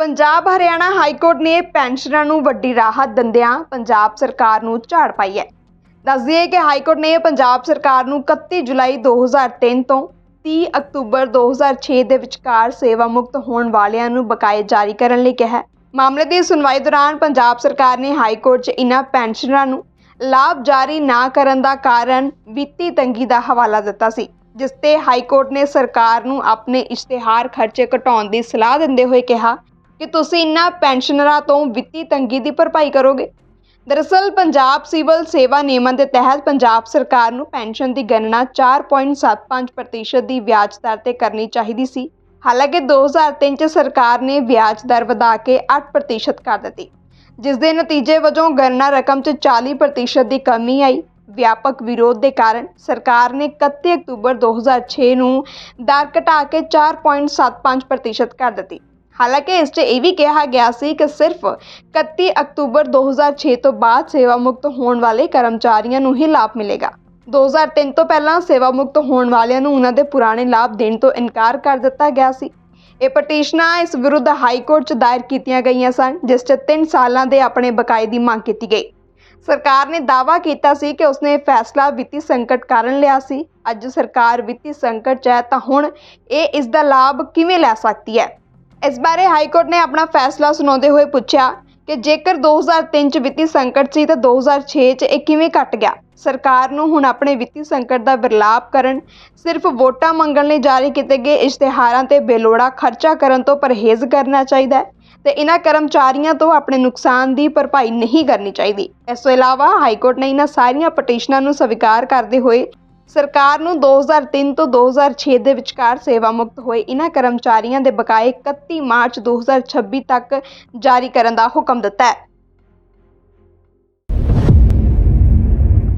Punjab, Haryana high court ਨੇ ਪੈਨਸ਼ਨਰਾਂ ਨੂੰ ਵੱਡੀ ਰਾਹਤ ਦਿੰਦਿਆਂ ਪੰਜਾਬ ਸਰਕਾਰ ਨੂੰ ਝਾੜ ਪਾਈ ਹੈ। ਦੱਸ ਦਈਏ ਕਿ ਹਾਈ ਕੋਰਟ ਨੇ ਪੰਜਾਬ ਸਰਕਾਰ ਨੂੰ 31 ਜੁਲਾਈ 2003 ਤੋਂ 30 ਅਕਤੂਬਰ 2006 ਦੇ ਵਿਚਕਾਰ ਸੇਵਾ ਮੁਕਤ ਹੋਣ ਵਾਲਿਆਂ ਨੂੰ ਬਕਾਏ ਜਾਰੀ ਕਰਨ ਲਈ ਕਿਹਾ ਮਾਮਲੇ ਦੀ ਸੁਣਵਾਈ ਦੌਰਾਨ ਪੰਜਾਬ ਸਰਕਾਰ ਨੇ ਹਾਈ ਕੋਰਟ 'ਚ ਇਨ੍ਹਾਂ ਪੈਨਸ਼ਨਰਾਂ ਨੂੰ ਲਾਭ ਜਾਰੀ ਨਾ ਕਰਨ ਦਾ ਕਾਰਨ ਵਿੱਤੀ ਤੰਗੀ ਦਾ ਹਵਾਲਾ ਦਿੱਤਾ ਸੀ, ਜਿਸ ਤੇ ਹਾਈ ਕੋਰਟ ਨੇ ਸਰਕਾਰ ਨੂੰ ਆਪਣੇ ਇਸ਼ਤਿਹਾਰ ਖਰਚੇ ਘਟਾਉਣ ਦੀ ਸਲਾਹ ਦਿੰਦੇ ਹੋਏ ਕਿਹਾ ਕਿ ਤੁਸੀਂ ਇਨ੍ਹਾਂ ਪੈਨਸ਼ਨਰਾਂ ਤੋਂ ਵਿੱਤੀ ਤੰਗੀ ਦੀ ਭਰਪਾਈ ਕਰੋਗੇ? ਦਰਅਸਲ, ਪੰਜਾਬ ਸਿਵਲ ਸੇਵਾ ਨਿਯਮਾਂ ਦੇ ਤਹਿਤ ਪੰਜਾਬ ਸਰਕਾਰ ਨੂੰ ਪੈਨਸ਼ਨ ਦੀ ਗਣਨਾ 4.75% ਦੀ ਵਿਆਜ ਦਰ ਤੇ ਕਰਨੀ ਚਾਹੀਦੀ ਸੀ। ਹਾਲਾਂਕਿ 2003 ਚ ਸਰਕਾਰ ਨੇ ਵਿਆਜ ਦਰ ਵਧਾ ਕੇ 8% ਕਰ ਦਿੱਤੀ, ਜਿਸ ਦੇ ਨਤੀਜੇ ਵਜੋਂ ਗਣਨਾ ਰਕਮ 'ਚ 40% ਦੀ ਕਮੀ ਆਈ। ਵਿਆਪਕ ਵਿਰੋਧ ਦੇ ਕਾਰਨ ਸਰਕਾਰ ਨੇ 31 ਅਕਤੂਬਰ 2006 ਨੂੰ ਦਰ ਘਟਾ ਕੇ 4.75% ਕਰ ਦਿੱਤੀ। ਹਾਲਾਂਕਿ ਇਸ 'ਚ ਇਹ ਵੀ ਕਿਹਾ ਗਿਆ ਸੀ ਕਿ ਸਿਰਫ 31 ਅਕਤੂਬਰ 2006 ਤੋਂ ਬਾਅਦ ਸੇਵਾ ਮੁਕਤ ਹੋਣ ਵਾਲੇ ਕਰਮਚਾਰੀਆਂ ਨੂੰ ਹੀ ਲਾਭ ਮਿਲੇਗਾ। 2003 ਤੋਂ ਪਹਿਲਾਂ ਸੇਵਾ ਮੁਕਤ ਹੋਣ ਵਾਲਿਆਂ ਨੂੰ ਉਹਨਾਂ ਦੇ ਪੁਰਾਣੇ ਲਾਭ ਦੇਣ ਤੋਂ ਇਨਕਾਰ ਕਰ ਦਿੱਤਾ ਗਿਆ ਸੀ। ਇਹ ਪਟੀਸ਼ਨਾਂ ਇਸ ਵਿਰੁੱਧ ਹਾਈ ਕੋਰਟ 'ਚ ਦਾਇਰ ਕੀਤੀਆਂ ਗਈਆਂ ਸਨ, ਜਿਸ 'ਚ 3 ਸਾਲਾਂ ਦੇ ਆਪਣੇ ਬਕਾਏ ਦੀ ਮੰਗ ਕੀਤੀ ਗਈ। ਸਰਕਾਰ ਨੇ ਦਾਅਵਾ ਕੀਤਾ ਸੀ ਕਿ ਉਸਨੇ ਇਹ ਫੈਸਲਾ ਵਿੱਤੀ ਸੰਕਟ ਕਾਰਨ ਲਿਆ ਸੀ। ਅੱਜ ਸਰਕਾਰ ਵਿੱਤੀ ਸੰਕਟ 'ਚ ਹੈ ਤਾਂ ਹੁਣ ਇਹ ਇਸ ਦਾ ਲਾਭ ਕਿਵੇਂ ਲੈ ਸਕਦੀ ਹੈ? ਇਸ ਬਾਰੇ ਹਾਈ ਕੋਰਟ ਨੇ ਆਪਣਾ ਫੈਸਲਾ ਸੁਣਾਉਂਦੇ ਹੋਏ ਪੁੱਛਿਆ ਕਿ ਜੇਕਰ 2003 ਚ ਵਿੱਤੀ ਸੰਕਟ ਸੀ ਤਾਂ 2006 ਚ ਇਹ ਕਿਵੇਂ ਘਟ ਗਿਆ? ਸਰਕਾਰ ਨੂੰ ਹੁਣ ਆਪਣੇ ਵਿੱਤੀ ਸੰਕਟ ਦਾ ਵਿਰਲਾਪ ਕਰਨ, ਸਿਰਫ ਵੋਟਾਂ ਮੰਗਣ ਲਈ ਜਾਰੀ ਕੀਤੇ ਗਏ ਇਸ਼ਤਿਹਾਰਾਂ ਤੇ ਬੇਲੋੜਾ ਖਰਚਾ ਕਰਨ ਤੋਂ ਪਰਹੇਜ਼ ਕਰਨਾ ਚਾਹੀਦਾ ਹੈ ਤੇ ਇਹਨਾਂ ਕਰਮਚਾਰੀਆਂ ਤੋਂ ਆਪਣੇ ਨੁਕਸਾਨ ਦੀ ਭਰਪਾਈ ਨਹੀਂ ਕਰਨੀ ਚਾਹੀਦੀ। ਇਸ ਤੋਂ ਇਲਾਵਾ ਹਾਈ ਕੋਰਟ ਨੇ ਇਹਨਾਂ ਸਾਰੀਆਂ ਪਟੀਸ਼ਨਾਂ ਨੂੰ ਸਵੀਕਾਰ ਕਰਦੇ ਹੋਏ ਸਰਕਾਰ ਨੂੰ 2003 ਤੋਂ 2006 ਦੇ ਵਿਚਕਾਰ ਸੇਵਾ ਮੁਕਤ ਹੋਏ। ਇਨ੍ਹਾਂ ਕਰਮਚਾਰੀਆਂ ਦੇ ਬਕਾਏ 31 ਮਾਰਚ 2026 ਤੱਕ ਜਾਰੀ ਕਰਨ ਦਾ ਹੁਕਮ ਦਿੱਤਾ ਹੈ।